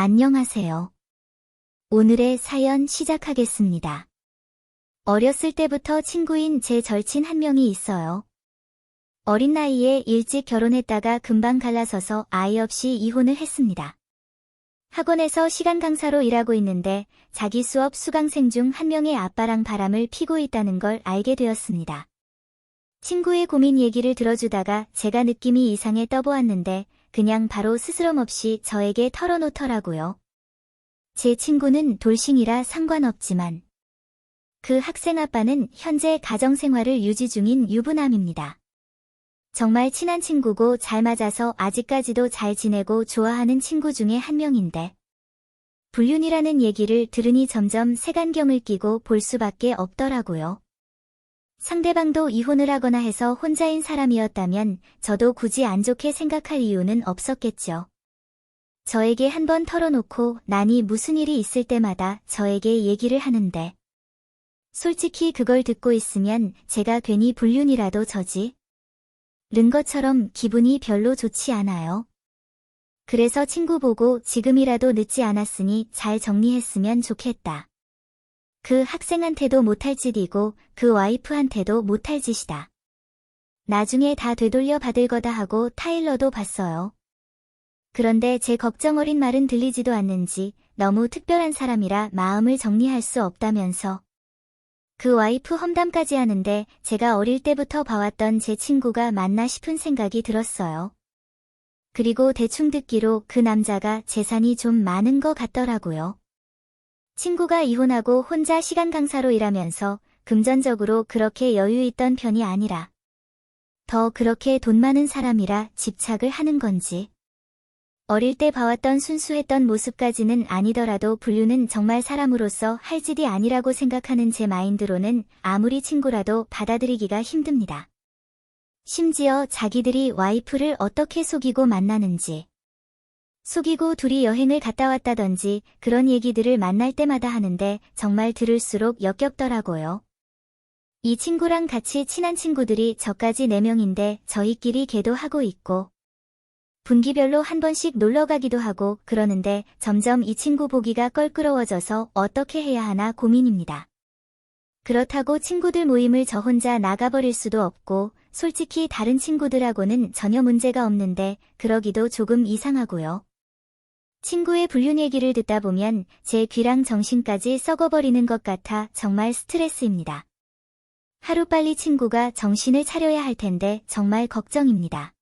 안녕하세요. 오늘의 사연 시작하겠습니다. 어렸을 때부터 친구인 제 절친 한 명이 있어요. 어린 나이에 일찍 결혼했다가 금방 갈라서서 아이 없이 이혼을 했습니다. 학원에서 시간 강사로 일하고 있는데 자기 수업 수강생 중 한 명의 아빠랑 바람을 피고 있다는 걸 알게 되었습니다. 친구의 고민 얘기를 들어주다가 제가 느낌이 이상해 떠보았는데 그냥 바로 스스럼 없이 저에게 털어놓더라고요. 제 친구는 돌싱이라 상관없지만 그 학생 아빠는 현재 가정생활을 유지 중인 유부남입니다. 정말 친한 친구고 잘 맞아서 아직까지도 잘 지내고 좋아하는 친구 중에 한 명인데 불륜이라는 얘기를 들으니 점점 색안경을 끼고 볼 수밖에 없더라고요. 상대방도 이혼을 하거나 해서 혼자인 사람이었다면 저도 굳이 안 좋게 생각할 이유는 없었겠죠. 저에게 한 번 털어놓고 난이 무슨 일이 있을 때마다 저에게 얘기를 하는데 솔직히 그걸 듣고 있으면 제가 괜히 불륜이라도 저지 른 것처럼 기분이 별로 좋지 않아요. 그래서 친구 보고 지금이라도 늦지 않았으니 잘 정리했으면 좋겠다. 그 학생한테도 못할 짓이고 그 와이프한테도 못할 짓이다. 나중에 다 되돌려 받을 거다 하고 타일러도 봤어요. 그런데 제 걱정 어린 말은 들리지도 않는지 너무 특별한 사람이라 마음을 정리할 수 없다면서 그 와이프 험담까지 하는데 제가 어릴 때부터 봐왔던 제 친구가 맞나 싶은 생각이 들었어요. 그리고 대충 듣기로 그 남자가 재산이 좀 많은 것 같더라고요. 친구가 이혼하고 혼자 시간 강사로 일하면서 금전적으로 그렇게 여유 있던 편이 아니라 더 그렇게 돈 많은 사람이라 집착을 하는 건지 어릴 때 봐왔던 순수했던 모습까지는 아니더라도 불륜은 정말 사람으로서 할 짓이 아니라고 생각하는 제 마인드로는 아무리 친구라도 받아들이기가 힘듭니다. 심지어 자기들이 와이프를 어떻게 속이고 만나는지, 속이고 둘이 여행을 갔다 왔다던지 그런 얘기들을 만날 때마다 하는데 정말 들을수록 역겹더라고요. 이 친구랑 같이 친한 친구들이 저까지 4명인데 저희끼리 개도 하고 있고, 분기별로 한 번씩 놀러 가기도 하고 그러는데 점점 이 친구 보기가 껄끄러워져서 어떻게 해야 하나 고민입니다. 그렇다고 친구들 모임을 저 혼자 나가버릴 수도 없고 솔직히 다른 친구들하고는 전혀 문제가 없는데 그러기도 조금 이상하고요. 친구의 불륜 얘기를 듣다 보면 제 귀랑 정신까지 썩어버리는 것 같아 정말 스트레스입니다. 하루빨리 친구가 정신을 차려야 할 텐데 정말 걱정입니다.